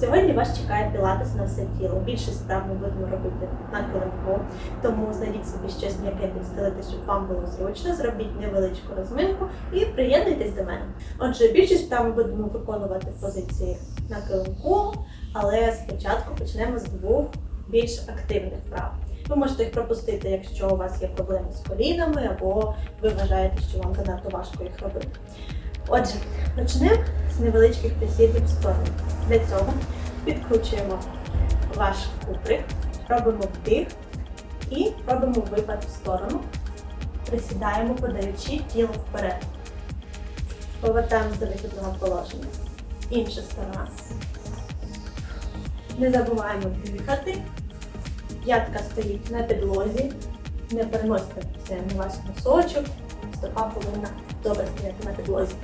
Сьогодні вас чекає пілатес на все тіло. Більшість справ ми будемо робити на килимку, тому знайдіть собі щось м'яке підстелити, щоб вам було зручно. Зробіть невеличку розминку і приєднуйтесь до мене. Отже, більшість справ ми будемо виконувати позиції на килимку, але спочатку почнемо з двох більш активних вправ. Ви можете їх пропустити, якщо у вас є проблеми з колінами, або ви вважаєте, що вам занадто важко їх робити. Отже, почнемо з невеличких присідів в сторону. Для цього підкручуємо ваш куприк, робимо вдих і робимо випад в сторону. Присідаємо, подаючи тіло вперед. Повертаємось до вихідного положення. Інша сторона. Не забуваємо дихати. П'ятка стоїть на підлозі. Не переносьте це на ваш носочок. Стопа повинна добре стояти на підлозі.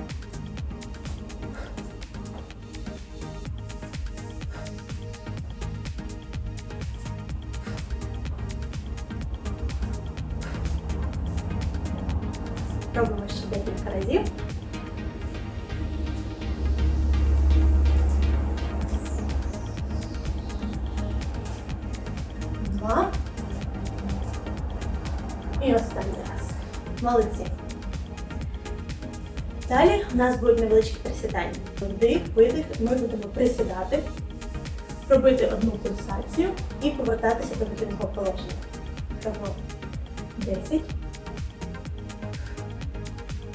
Робимо ще декілька разів. Два. І останній раз. Молодці. Далі у нас будуть невеличкі присідання. Вдих, видих, ми будемо присідати, робити одну пульсацію і повертатися до вихідного положення. Того 10,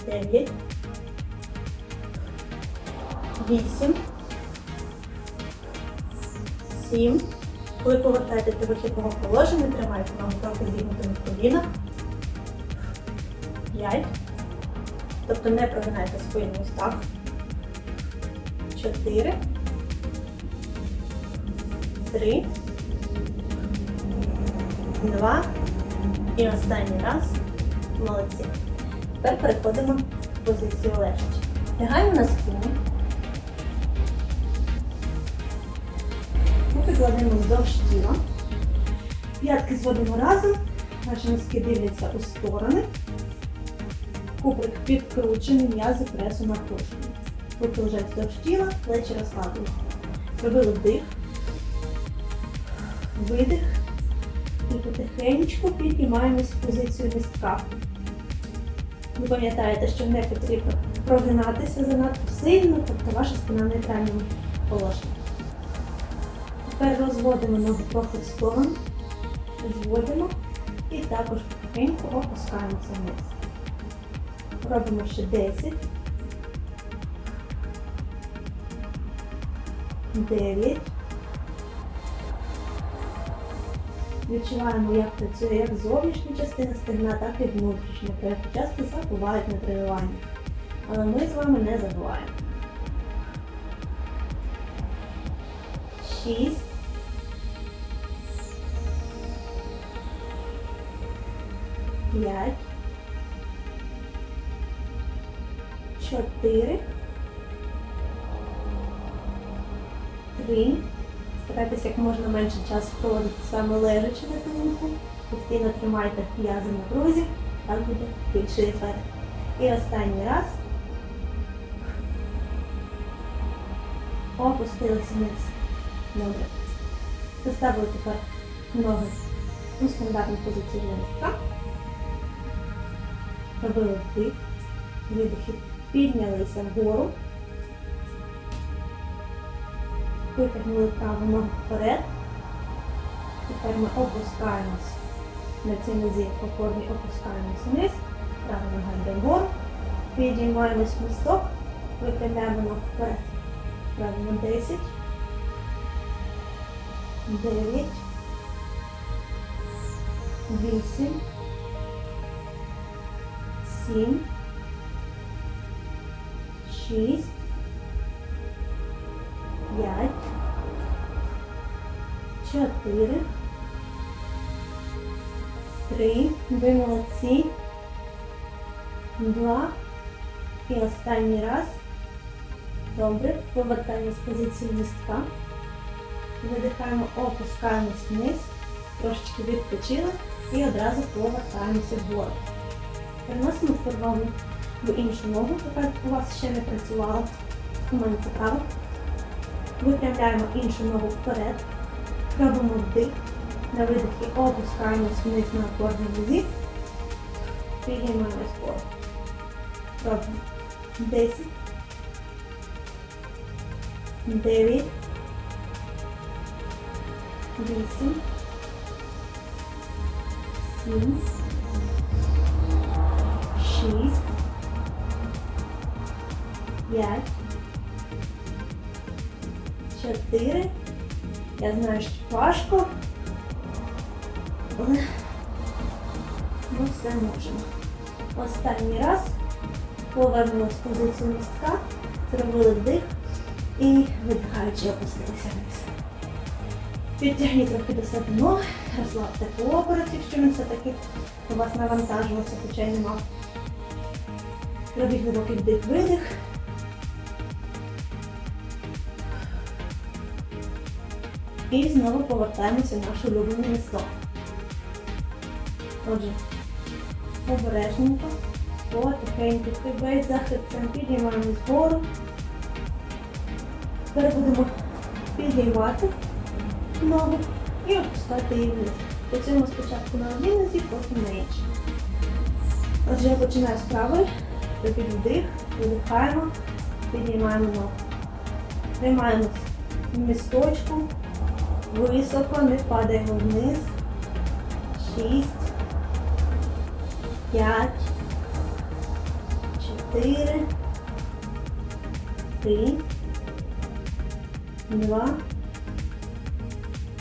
9, 8, 7. Коли повертаєтесь до вихідного положення, тримайте ногу трохи зігнутими в колінах. 5. Тобто не прогинайте спину ось так. 4. 3. 2. І останній раз. Молодці. Тепер переходимо в позицію лежачи. Лягаємо на спину. Руки кладемо вздовж тіла. П'ятки зводимо разом. Наші носки дивляться у сторони. Куприк підкручений, м'язи пресу напружені. Руки лежать вздовж тіла, плечі розслаблені. Зробили вдих, видих. І потихеньку піднімаємось в позицію містка. Ви пам'ятаєте, що не потрібно прогинатися занадто сильно, тобто ваша спина в нейтральному положенні. Тепер розводимо ноги трохи в сторону, зводимо і також потихеньку опускаємося вниз. Робимо ще 10. 9. Відчуваємо, як працює як зовнішня частина стегна, так і внутрішня, про яку часто забувають на тренуванні. Але ми з вами не забуваємо. 6. 5. Чотири, три. Старайтеся як можна менше часу проводити саме лежачи на колінку. Постійно тримайте м'язи на друзі, так буде більший ефект. І останній раз. Опустилися вниз. Добре. Поставили тепер ноги у стандартну позицію листка. Робили вдих, видих піднялися вгору, витягнули праву ногу вперед. Тепер ми опускаємось на цій нозі опорні опускаємось вниз, права нога йде вгору, підіймаємось місток, випрямляємо ногу вперед. Правильно 10, 9, 8, 7, шість, п'ять, чотири, три, ви молодці, два. І останній раз. Добре, повертаємо з позиції містка. Видихаємо, опускаємось вниз, трошечки відпочили. І одразу повертаємося вгору. Переносимо вправу в іншу ногу, яка у вас ще не працювала. У мене це права. Випрямляємо іншу ногу вперед. Робимо вдих. На видихі опускаємось вниз на опорний візі. Підіймаємось вгору. Робимо 10. 9. 8. 7. 6. 5. 4. Я знаю, що важко. Але ми все можемо. Останній раз повернули в позицію містка, зробили вдих і видихаючи опустилися вниз. Підтягніть трохи до себе ноги, розслабте поперек, якщо він все-таки у вас навантажувався, хоча й нема. Робіть глибокий вдих-видих. І знову повертаємося в наше улюблене місто. Отже, обережненько, потихеньку хибець за хребцем, підіймаємо згору. Тепер будемо підіймати ногу і опускати її вниз. Працюємо спочатку на одній нозі, потім на іншій. Отже, я починаю з правої, робіть вдих, видихаємо, піднімаємо ногу. Тримаємось в місточку, високо, не падаємо вниз. Шість, п'ять, чотири, три, два,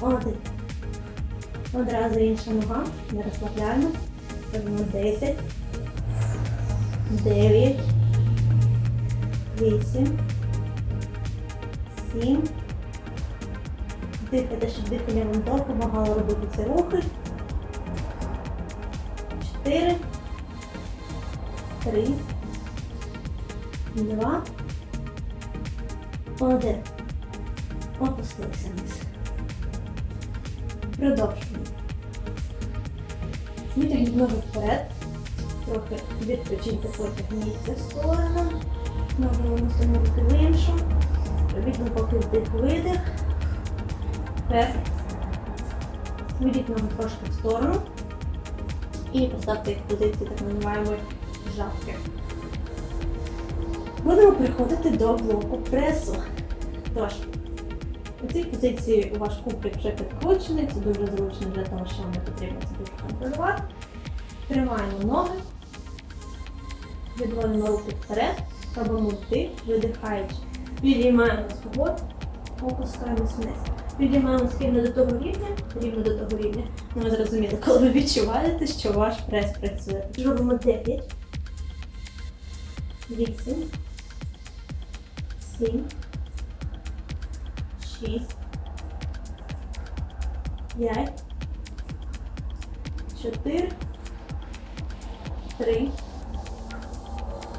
один. Одразу інша нога. Не розслабляємо. Робимо 10, 9, 8, 7. Дихайте, щоб дихання вам допомагало робити ці рухи. 4, 3, 2, 1. Опустилися вниз. Продовжуємо. Витягніть ноги вперед. Трохи відпочиньте, потягніться в сторону. Ноги виносимо руки в іншу. Робіть глибокий вдих-видих. Тепер Відіть ноги трошки в сторону. І поставте їх в позиції так називаємої жабки. Будемо переходити до блоку пресу. Тож, у цій позиції ваш кубик вже підкручений, це дуже зручно для того, що не потрібно дуже контролювати. Тримаємо ноги, відводимо руки вперед, робимо вдих, видихаючи. Підіймаємо вгору, опускаємось вниз. Підіймаємо рівно до того рівня, рівно до того рівня. Ну, ви зрозуміли, коли ви відчуваєте, що ваш прес працює. Робимо 9, 8, 7, 6, 5, 4, 3,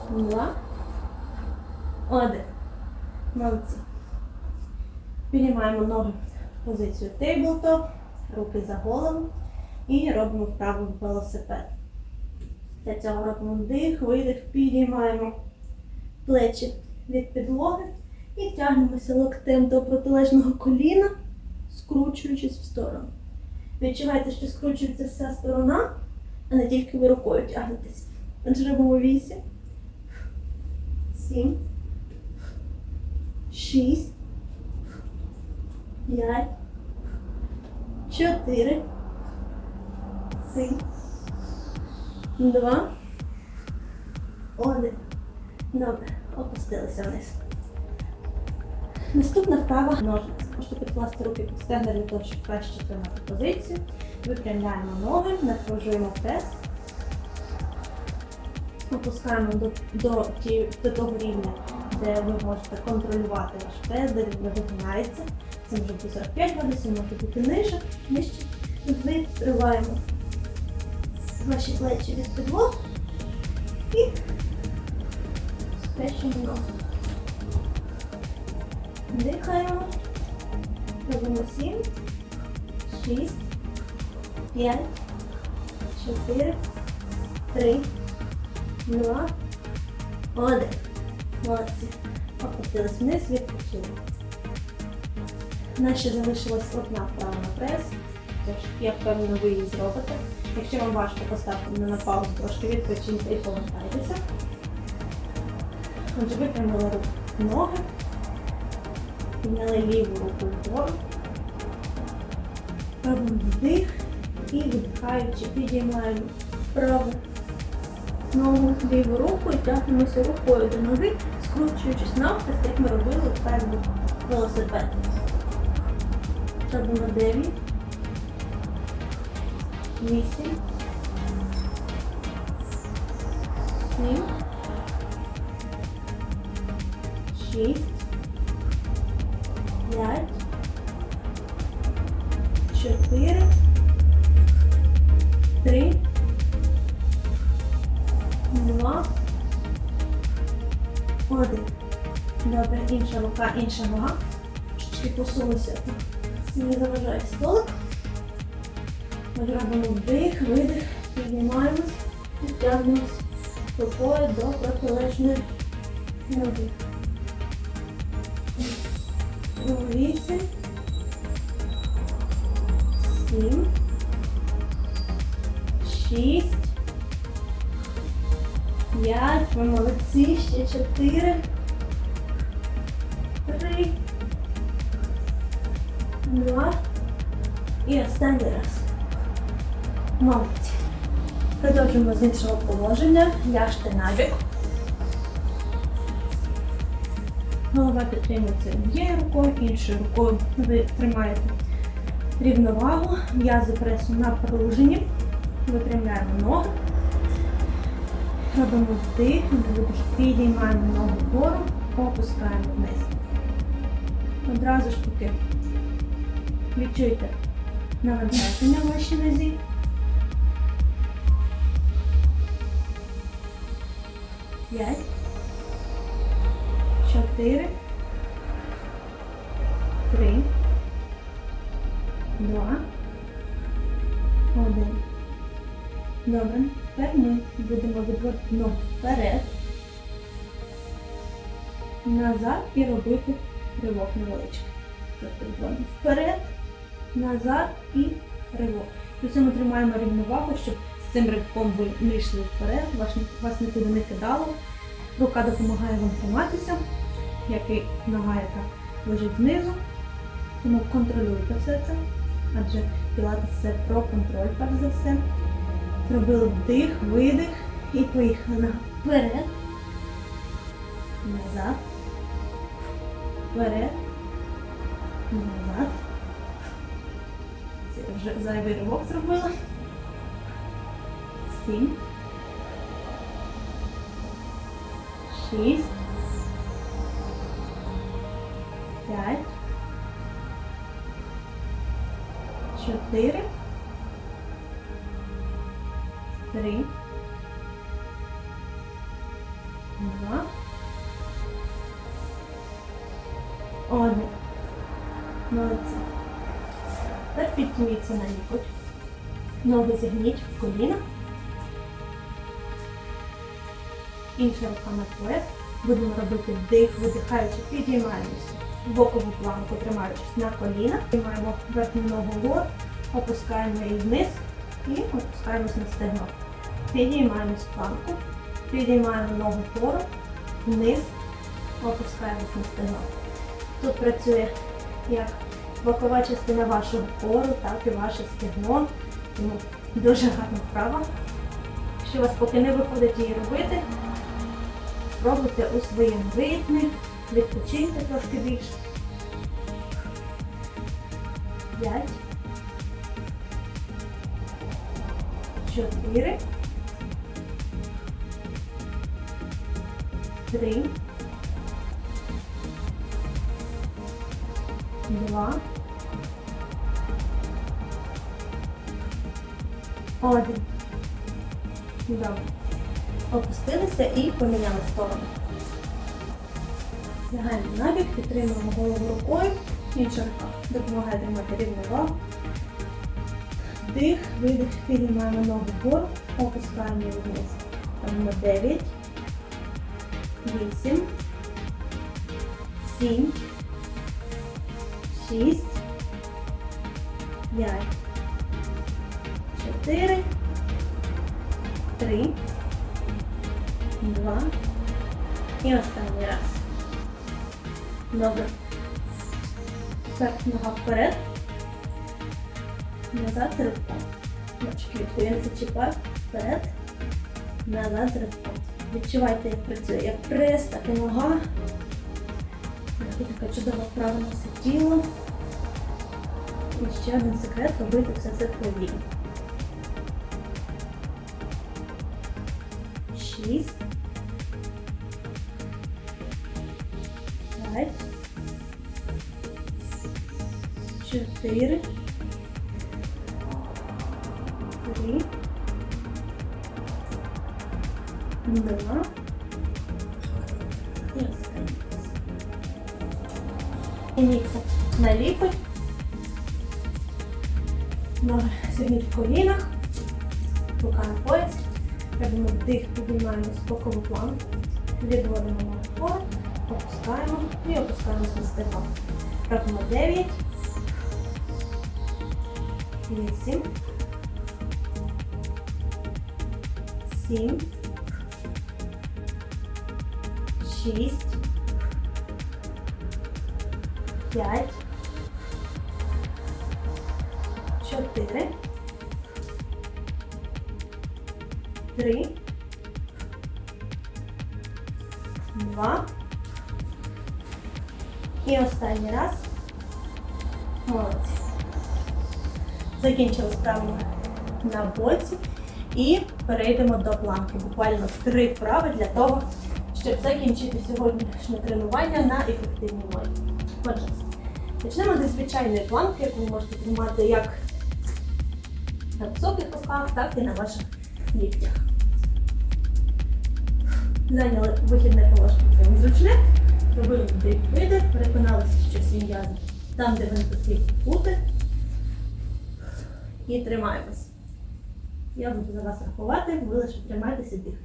2, 1. Молодці. Піднімаємо ноги в позицію тейблтоп, руки за голову і робимо вправо велосипед. Для цього робимо вдих, видих, підіймаємо плечі від підлоги і тягнемося локтем до протилежного коліна, скручуючись в сторону. Відчувайте, що скручується вся сторона, а не тільки ви рукою тягнетесь. Отже, робимо 8, 7, 6, 5, 4, 3, 2, 1. Добре, опустилися вниз. Наступна вправа ножниць. Можете підкласти руки під стегна для того, щоб краще тримати позицію. Випрямляємо ноги, напружуємо прес. Опускаємо до, до, до того рівня, де ви можете контролювати ваш прес, де він не вигинається. Це може бути 45 градусів, може бути ниже, нижче. Відкриваємо ваші плечі від підлоги і сплещемо ногу. Дихаємо. Робимо 7, 6, 5, 4, 3, 2, 1. Молодці. Опустились вниз, відпочили. Нас залишилась одна вправа на прес. Тож я впевнена, ви її зробите. Якщо вам важко, поставте мене на паузу, трошки відпочиньте і повертайтеся. Отже, випрямили ноги, підняли ліву руку вгору. Робимо вдих і видихаючи, підіймаємо праву ногу, ліву руку і тягнемося рукою до ноги, скручуючись навхрест, як ми робили вперед велосипед. Робимо 9, 8, 7, 6, 5, 4, 3, 2, 1. Добре, інша рука, інша нога. Трішки посунуся. Не заважає столик. Ми робимо вдих, видих, піднімаємось і тягнемось рукою до протилежної ноги. Вісім. Сім. Шість. П'ять. Ви молодці. Ще чотири. Два. І останній раз. Молодці. Продовжуємо з іншого положення. Ляжте набік. Голова підтримується однією рукою, іншою рукою ви тримаєте рівновагу, м'язи пресу напружені, випрямляємо ноги, робимо вдих, підіймаємо ногу вгору, опускаємо вниз. Одразу ж таки відчуйте навантаження в вашій нозі. П'ять чотири, три, два, один. Добре. Тепер ми будемо відводити ногу вперед, назад і робити ривок невеличкий. Тобто вперед, назад і ривок. При цьому тримаємо рівновагу, щоб з цим ривком ви не йшли вперед, вас, нікуди не кидало. Рука допомагає вам триматися як і нога, яка лежить знизу. Тому контролюйте все це, адже пілатес це про контроль, перш за все. Зробили вдих, видих і поїхали на вперед, назад, вперед, назад. Вже зайвий ривок зробила. Сім. Шість. П'ять. Чотири. Три. Два. Один. Молодці. Тепер на лікоть. Ноги зігніть в коліна. Інша рука на пояс. Будемо робити вдих, видихаючи, підіймаємося в бокову планку, тримаючись на коліна. Тримаємо верхню ногу вгору, опускаємо її вниз і опускаємось на стегно. Підіймаємось планку, підіймаємо ногу вгору, вниз, опускаємось на стегно. Тут працює як бокова частина вашого кору, так і ваше стегно. Тому дуже гарна вправа. Якщо у вас поки не виходить її робити, спробуйте у своєму ритмі, відпочиньте трошки більше. П'ять. Чотири. Три. Два. Один. Добре. Опустилися і поміняли сторону. Лягаємо набік, підтримуємо голову рукою. Інша рука допомагає тримати рівновагу. Вдих, видих, піднімаємо ногу вгору, опускаємо її вниз. Робимо 9, 8, 7, шість, п'ять, чотири, три, два. І останній раз. Добре. Так, нога вперед. Назад ривком. Ножки відку я не зачіпаю. Вперед. Назад ривком. Відчувайте, як працює як прес, так і нога. Така чудова вправа на все тіло. І ще один секрет робити все це повільно. Шість. П'ять. Чотири. Три. Два. І останній. Тяніться на лікоть. Ноги сьогодні в колінах. Рука на пояс. Робимо вдих, піднімаємо спокову планку. Відводимо ноги вгору, опускаємо і опускаємося на стегно. Робимо 9. 8. 7. 6. 5, 4, 3, 2. І останній раз. Молодці. Закінчили справу на боці і перейдемо до планки. Буквально три вправи для того, щоб закінчити сьогоднішнє тренування на ефективній мові. Отже, почнемо зі звичайної планки, яку ви можете тримати як на високих руках, так і на ваших ліктях. Зайняли вихідне положення зручне, робили видих, переконалися, що свій м'яз там, де він потрібно бути. І тримаємось. Я буду за вас рахувати, ви лише тримайтеся і дихайте.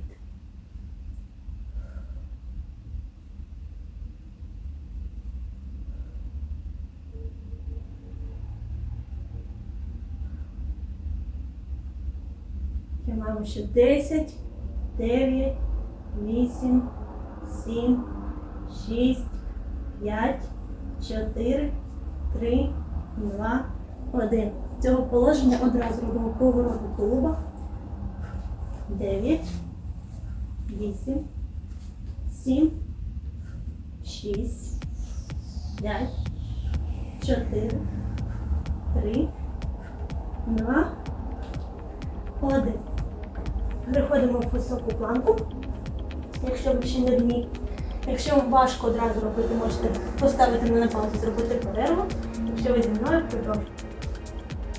Тримаємо ще 10, 9, 8, 7, 6, 5, 4, 3, 2, 1. З цього положення одразу робимо поворот до тулуба. 9, 8, 7, 6, 5, 4, 3, 2, 1. Переходимо в високу планку, якщо ви ще не вмієте. Якщо вам важко одразу робити, можете поставити мене на паузу, зробити перерву. Якщо ви зі мною продовжуйте.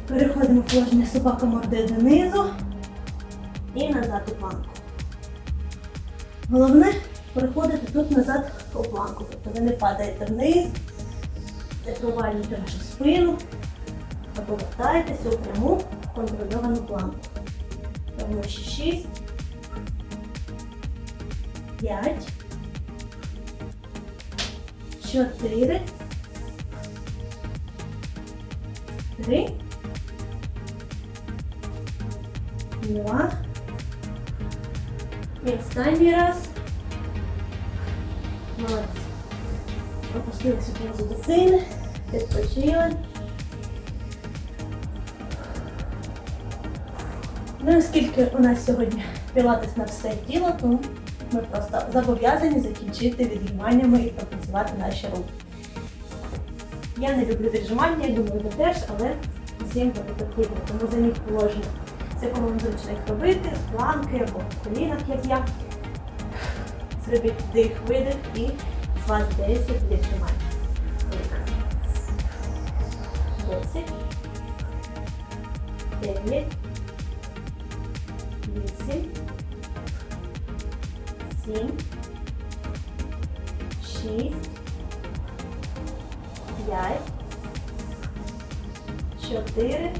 Переходимо в положення собака мордою донизу і назад у планку. Головне переходити тут назад у планку. Тобто ви не падаєте вниз, не провалюєте вашу спину, а повертаєтеся у пряму контрольовану планку. Робимо 6, 5, 4, 3, 2. І останній раз. Молодці. Опустилися позу дитини, відпочили. Ну, оскільки у нас сьогодні пілатес на все тіло, то ми просто зобов'язані закінчити віджиманнями і пропрацювати наші руки. Я не люблю віджимання, я думаю, ви теж, але всім буде потрібно, тому займіть положення. Це кому зручно їх робити, з планки або в колінах, як я. Зробіть вдих, видих і з вас 10 віджимань. 10, 9, 8, 7, 6, 5, 4,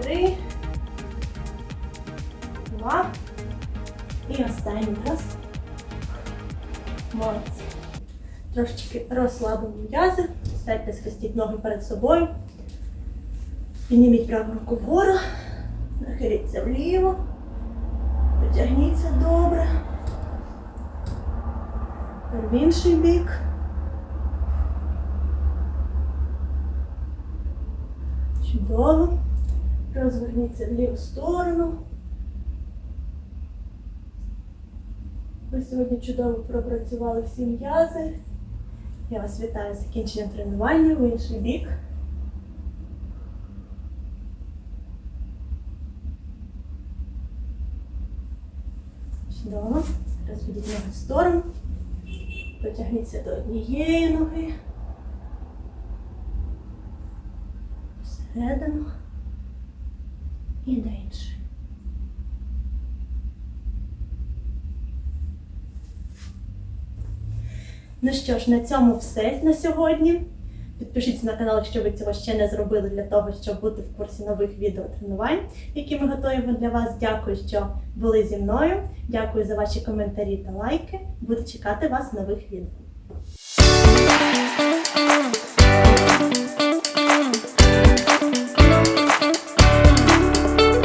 3, 2 і останній раз. Молодці. Трошечки розслабимо м'язи, сядьте, схрестіть ноги перед собою. Підніміть праву руку вгору, нахиліться вліво, потягніться добре. В інший бік. Чудово. Розверніться в ліву сторону. Ви сьогодні чудово пропрацювали всі м'язи. Я вас вітаю з закінченням тренування в інший бік. Чудово. Розведіть ноги в сторону. Потягніться до однієї ноги. Всередину. І до іншої. Ну що ж, на цьому все на сьогодні. Підпишіться на канал, якщо ви цього ще не зробили, для того, щоб бути в курсі нових відео тренувань, які ми готуємо для вас. Дякую, що були зі мною. Дякую за ваші коментарі та лайки. Буду чекати вас нових відео.